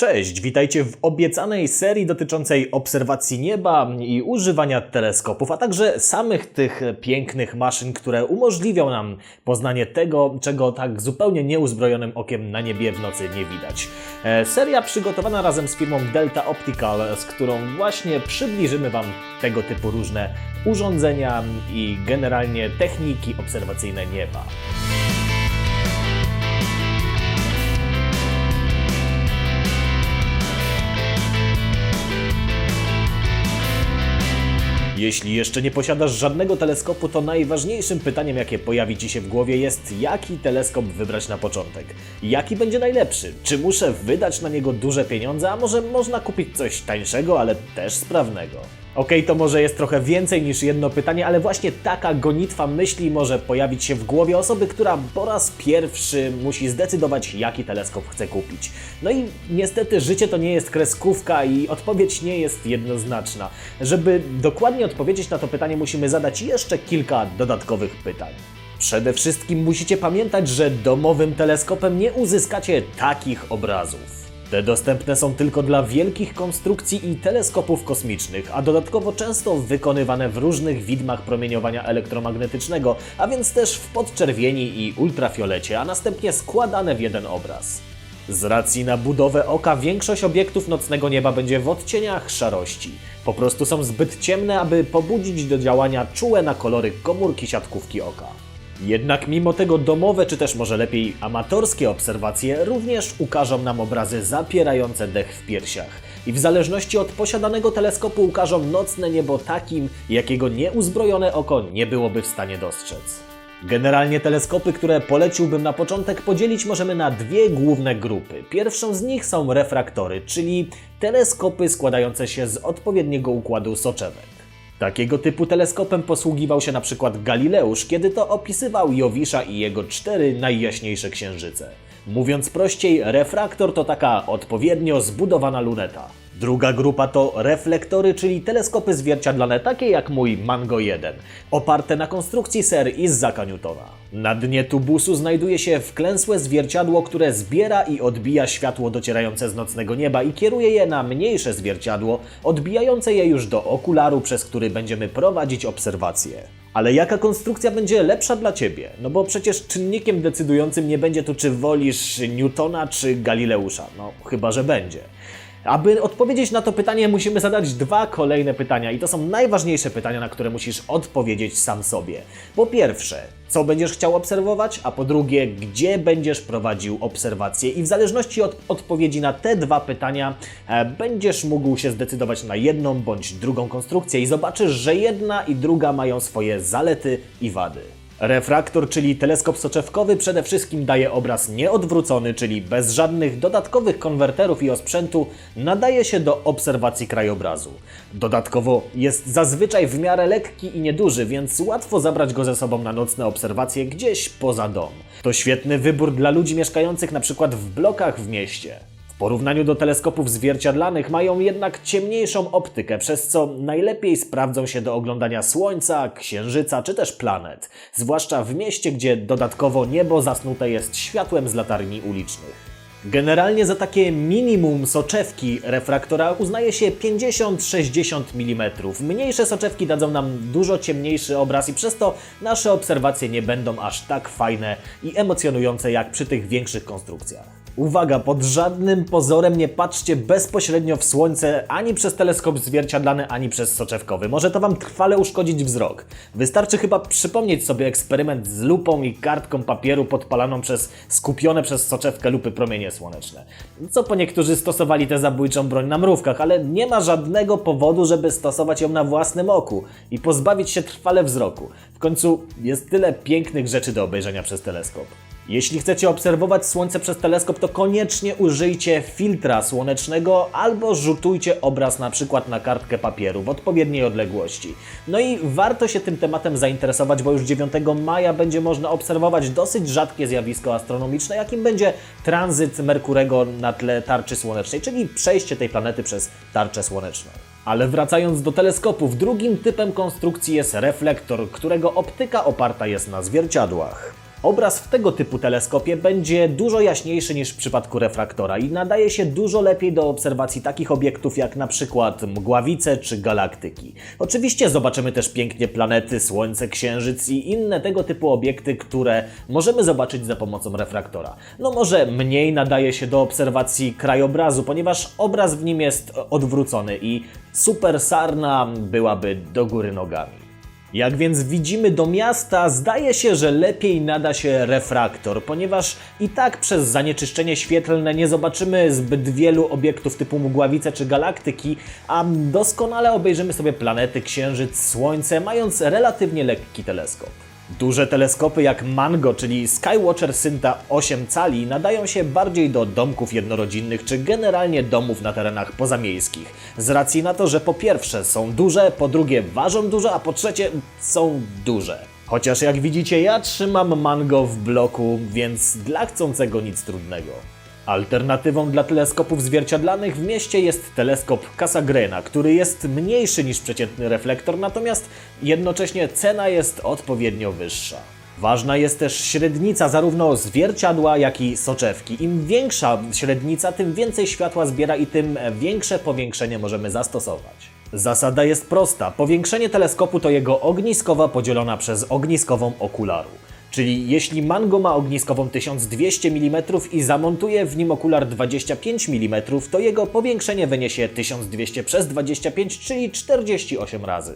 Cześć, witajcie w obiecanej serii dotyczącej obserwacji nieba i używania teleskopów, a także samych tych pięknych maszyn, które umożliwią nam poznanie tego, czego tak zupełnie nieuzbrojonym okiem na niebie w nocy nie widać. E, Seria przygotowana razem z firmą Delta Optical, z którą właśnie przybliżymy Wam tego typu różne urządzenia i generalnie techniki obserwacyjne nieba. Jeśli jeszcze nie posiadasz żadnego teleskopu, to najważniejszym pytaniem, jakie pojawi Ci się w głowie jest, jaki teleskop wybrać na początek? Jaki będzie najlepszy? Czy muszę wydać na niego duże pieniądze, a może można kupić coś tańszego, ale też sprawnego? Okej, to może jest trochę więcej niż jedno pytanie, ale właśnie taka gonitwa myśli może pojawić się w głowie osoby, która po raz pierwszy musi zdecydować, jaki teleskop chce kupić. No i niestety życie to nie jest kreskówka i odpowiedź nie jest jednoznaczna. Żeby dokładnie odpowiedzieć na to pytanie, musimy zadać jeszcze kilka dodatkowych pytań. Przede wszystkim musicie pamiętać, że domowym teleskopem nie uzyskacie takich obrazów. Te dostępne są tylko dla wielkich konstrukcji i teleskopów kosmicznych, a dodatkowo często wykonywane w różnych widmach promieniowania elektromagnetycznego, a więc też w podczerwieni i ultrafiolecie, a następnie składane w jeden obraz. Z racji na budowę oka większość obiektów nocnego nieba będzie w odcieniach szarości. Po prostu są zbyt ciemne, aby pobudzić do działania czułe na kolory komórki siatkówki oka. Jednak mimo tego domowe, czy też może lepiej amatorskie obserwacje również ukażą nam obrazy zapierające dech w piersiach. I w zależności od posiadanego teleskopu ukażą nocne niebo takim, jakiego nieuzbrojone oko nie byłoby w stanie dostrzec. Generalnie teleskopy, które poleciłbym na początek podzielić możemy na dwie główne grupy. Pierwszą z nich są refraktory, czyli teleskopy składające się z odpowiedniego układu soczewek. Takiego typu teleskopem posługiwał się na przykład Galileusz, kiedy to opisywał Jowisza i jego cztery najjaśniejsze księżyce. Mówiąc prościej, refraktor to taka odpowiednio zbudowana luneta. Druga grupa to reflektory, czyli teleskopy zwierciadlane, takie jak mój Mango 1, oparte na konstrukcji Sir Isaaca Newtona. Na dnie tubusu znajduje się wklęsłe zwierciadło, które zbiera i odbija światło docierające z nocnego nieba i kieruje je na mniejsze zwierciadło, odbijające je już do okularu, przez który będziemy prowadzić obserwacje. Ale jaka konstrukcja będzie lepsza dla Ciebie? No bo przecież czynnikiem decydującym nie będzie tu, czy wolisz Newtona czy Galileusza. No, chyba że będzie. Aby odpowiedzieć na to pytanie, musimy zadać dwa kolejne pytania, i to są najważniejsze pytania, na które musisz odpowiedzieć sam sobie. Po pierwsze, co będziesz chciał obserwować, a po drugie, gdzie będziesz prowadził obserwacje, i w zależności od odpowiedzi na te dwa pytania, e, będziesz mógł się zdecydować na jedną bądź drugą konstrukcję, i zobaczysz, że jedna i druga mają swoje zalety i wady. Refraktor, czyli teleskop soczewkowy, przede wszystkim daje obraz nieodwrócony, czyli bez żadnych dodatkowych konwerterów i osprzętu, nadaje się do obserwacji krajobrazu. Dodatkowo jest zazwyczaj w miarę lekki i nieduży, więc łatwo zabrać go ze sobą na nocne obserwacje gdzieś poza dom. To świetny wybór dla ludzi mieszkających na przykład w blokach w mieście. Porównaniu do teleskopów zwierciadlanych mają jednak ciemniejszą optykę, przez co najlepiej sprawdzą się do oglądania Słońca, Księżyca czy też planet, zwłaszcza w mieście, gdzie dodatkowo niebo zasnute jest światłem z latarni ulicznych. Generalnie za takie minimum soczewki refraktora uznaje się 50-60 mm. Mniejsze soczewki dadzą nam dużo ciemniejszy obraz i przez to nasze obserwacje nie będą aż tak fajne i emocjonujące jak przy tych większych konstrukcjach. Uwaga, pod żadnym pozorem nie patrzcie bezpośrednio w słońce ani przez teleskop zwierciadlany, ani przez soczewkowy. Może to Wam trwale uszkodzić wzrok. Wystarczy chyba przypomnieć sobie eksperyment z lupą i kartką papieru podpalaną przez skupione przez soczewkę lupy promienie słoneczne. Co po niektórzy stosowali tę zabójczą broń na mrówkach, ale nie ma żadnego powodu, żeby stosować ją na własnym oku i pozbawić się trwale wzroku. W końcu jest tyle pięknych rzeczy do obejrzenia przez teleskop. Jeśli chcecie obserwować Słońce przez teleskop, to koniecznie użyjcie filtra słonecznego albo rzutujcie obraz na przykład na kartkę papieru w odpowiedniej odległości. No i warto się tym tematem zainteresować, bo już 9 maja będzie można obserwować dosyć rzadkie zjawisko astronomiczne, jakim będzie tranzyt Merkurego na tle tarczy słonecznej, czyli przejście tej planety przez tarczę słoneczną. Ale wracając do teleskopów, drugim typem konstrukcji jest reflektor, którego optyka oparta jest na zwierciadłach. Obraz w tego typu teleskopie będzie dużo jaśniejszy niż w przypadku refraktora i nadaje się dużo lepiej do obserwacji takich obiektów jak na przykład mgławice czy galaktyki. Oczywiście zobaczymy też pięknie planety, Słońce, Księżyc i inne tego typu obiekty, które możemy zobaczyć za pomocą refraktora. No może mniej nadaje się do obserwacji krajobrazu, ponieważ obraz w nim jest odwrócony i super sarna byłaby do góry nogami. Jak więc widzimy do miasta, zdaje się, że lepiej nada się refraktor, ponieważ i tak przez zanieczyszczenie świetlne nie zobaczymy zbyt wielu obiektów typu mgławice czy galaktyki, a doskonale obejrzymy sobie planety, księżyc, słońce, mając relatywnie lekki teleskop. Duże teleskopy jak Mango, czyli Skywatcher Synta 8 cali, nadają się bardziej do domków jednorodzinnych czy generalnie domów na terenach pozamiejskich. Z racji na to, że po pierwsze są duże, po drugie ważą dużo, a po trzecie są duże. Chociaż jak widzicie, ja trzymam Mango w bloku, więc dla chcącego nic trudnego. Alternatywą dla teleskopów zwierciadlanych w mieście jest teleskop Casagrena, który jest mniejszy niż przeciętny reflektor, natomiast jednocześnie cena jest odpowiednio wyższa. Ważna jest też średnica zarówno zwierciadła, jak i soczewki. Im większa średnica, tym więcej światła zbiera i tym większe powiększenie możemy zastosować. Zasada jest prosta. Powiększenie teleskopu to jego ogniskowa podzielona przez ogniskową okularu. Czyli jeśli Mango ma ogniskową 1200 mm i zamontuje w nim okular 25 mm, to jego powiększenie wyniesie 1200 przez 25, czyli 48 razy.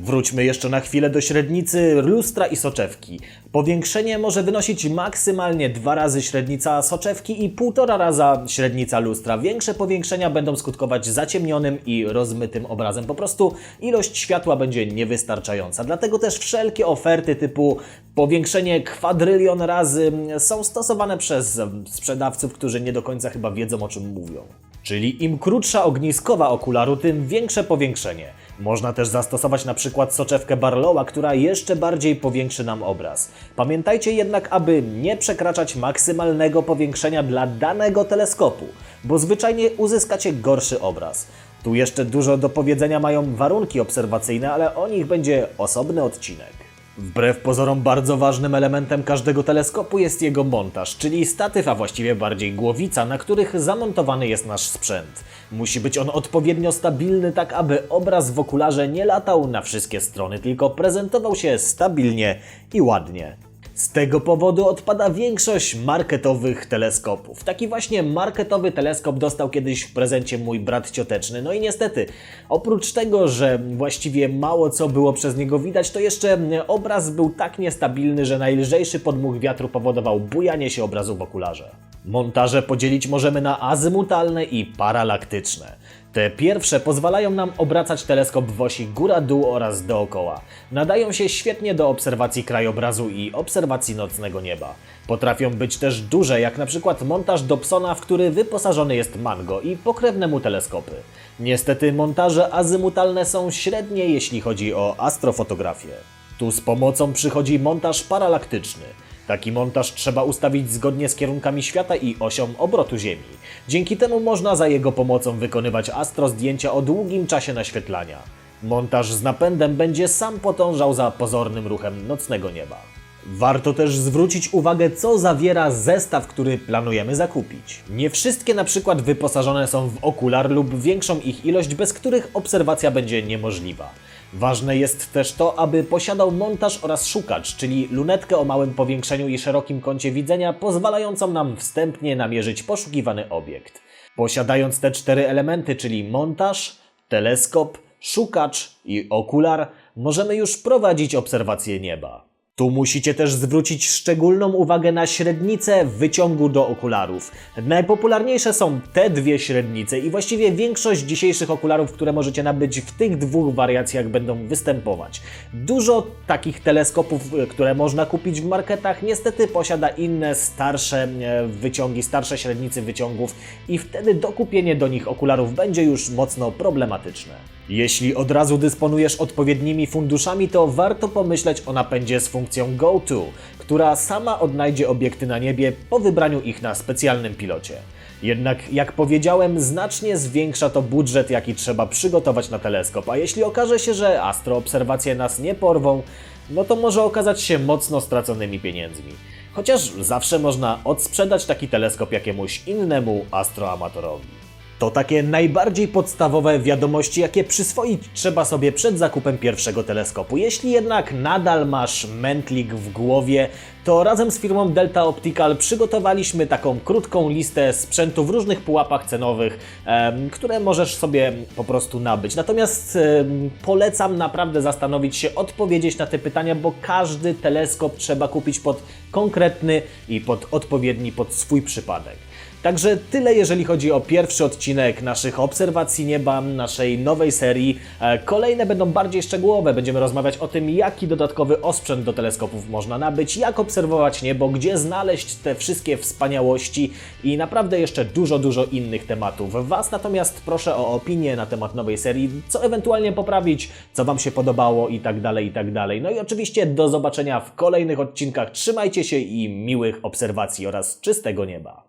Wróćmy jeszcze na chwilę do średnicy lustra i soczewki. Powiększenie może wynosić maksymalnie dwa razy średnica soczewki i półtora raza średnica lustra. Większe powiększenia będą skutkować zaciemnionym i rozmytym obrazem. Po prostu ilość światła będzie niewystarczająca. Dlatego też wszelkie oferty typu powiększenie kwadrylion razy są stosowane przez sprzedawców, którzy nie do końca chyba wiedzą o czym mówią. Czyli im krótsza ogniskowa okularu, tym większe powiększenie. Można też zastosować na przykład soczewkę Barlowa, która jeszcze bardziej powiększy nam obraz. Pamiętajcie jednak, aby nie przekraczać maksymalnego powiększenia dla danego teleskopu, bo zwyczajnie uzyskacie gorszy obraz. Tu jeszcze dużo do powiedzenia mają warunki obserwacyjne, ale o nich będzie osobny odcinek. Wbrew pozorom bardzo ważnym elementem każdego teleskopu jest jego montaż, czyli statyw, a właściwie bardziej głowica, na których zamontowany jest nasz sprzęt. Musi być on odpowiednio stabilny, tak aby obraz w okularze nie latał na wszystkie strony, tylko prezentował się stabilnie i ładnie. Z tego powodu odpada większość marketowych teleskopów. Taki właśnie marketowy teleskop dostał kiedyś w prezencie mój brat cioteczny. No i niestety, oprócz tego, że właściwie mało co było przez niego widać, to jeszcze obraz był tak niestabilny, że najlżejszy podmuch wiatru powodował bujanie się obrazu w okularze. Montaże podzielić możemy na azymutalne i paralaktyczne. Te pierwsze pozwalają nam obracać teleskop w osi góra-dół oraz dookoła. Nadają się świetnie do obserwacji krajobrazu i obserwacji nocnego nieba. Potrafią być też duże, jak na przykład montaż Dobsona, w który wyposażony jest Mango i pokrewne mu teleskopy. Niestety montaże azymutalne są średnie, jeśli chodzi o astrofotografię. Tu z pomocą przychodzi montaż paralaktyczny. Taki montaż trzeba ustawić zgodnie z kierunkami świata i osią obrotu Ziemi. Dzięki temu można za jego pomocą wykonywać astrozdjęcia o długim czasie naświetlania. Montaż z napędem będzie sam potążał za pozornym ruchem nocnego nieba. Warto też zwrócić uwagę, co zawiera zestaw, który planujemy zakupić. Nie wszystkie na przykład wyposażone są w okular lub większą ich ilość, bez których obserwacja będzie niemożliwa. Ważne jest też to, aby posiadał montaż oraz szukacz, czyli lunetkę o małym powiększeniu i szerokim kącie widzenia, pozwalającą nam wstępnie namierzyć poszukiwany obiekt. Posiadając te cztery elementy, czyli montaż, teleskop, szukacz i okular, możemy już prowadzić obserwację nieba. Tu musicie też zwrócić szczególną uwagę na średnicę wyciągu do okularów. Najpopularniejsze są te dwie średnice i właściwie większość dzisiejszych okularów, które możecie nabyć w tych dwóch wariacjach będą występować. Dużo takich teleskopów, e, które można kupić w marketach, niestety posiada inne starsze e, wyciągi, starsze średnicy wyciągów i wtedy dokupienie do nich okularów będzie już mocno problematyczne. Jeśli od razu dysponujesz odpowiednimi funduszami, to warto pomyśleć o napędzie z funkcją GoTo, która sama odnajdzie obiekty na niebie po wybraniu ich na specjalnym pilocie. Jednak, jak powiedziałem, znacznie zwiększa to budżet, jaki trzeba przygotować na teleskop, a jeśli okaże się, że astroobserwacje nas nie porwą, no to może okazać się mocno straconymi pieniędzmi. Chociaż zawsze można odsprzedać taki teleskop jakiemuś innemu astroamatorowi. To takie najbardziej podstawowe wiadomości, jakie przyswoić trzeba sobie przed zakupem pierwszego teleskopu. Jeśli jednak nadal masz mętlik w głowie, to razem z firmą Delta Optical przygotowaliśmy taką krótką listę sprzętu w różnych pułapach cenowych, które możesz sobie po prostu nabyć. Natomiast polecam naprawdę zastanowić się, odpowiedzieć na te pytania, bo każdy teleskop trzeba kupić pod konkretny i pod odpowiedni, pod swój przypadek. Także tyle, jeżeli chodzi o pierwszy odcinek naszych obserwacji nieba, naszej nowej serii. E, Kolejne będą bardziej szczegółowe. Będziemy rozmawiać o tym, jaki dodatkowy osprzęt do teleskopów można nabyć, jak obserwować niebo, gdzie znaleźć te wszystkie wspaniałości i naprawdę jeszcze dużo, dużo innych tematów. Was natomiast proszę o opinię na temat nowej serii, co ewentualnie poprawić, co Wam się podobało i tak dalej, i tak dalej. No i oczywiście do zobaczenia w kolejnych odcinkach. Trzymajcie się i miłych obserwacji oraz czystego nieba.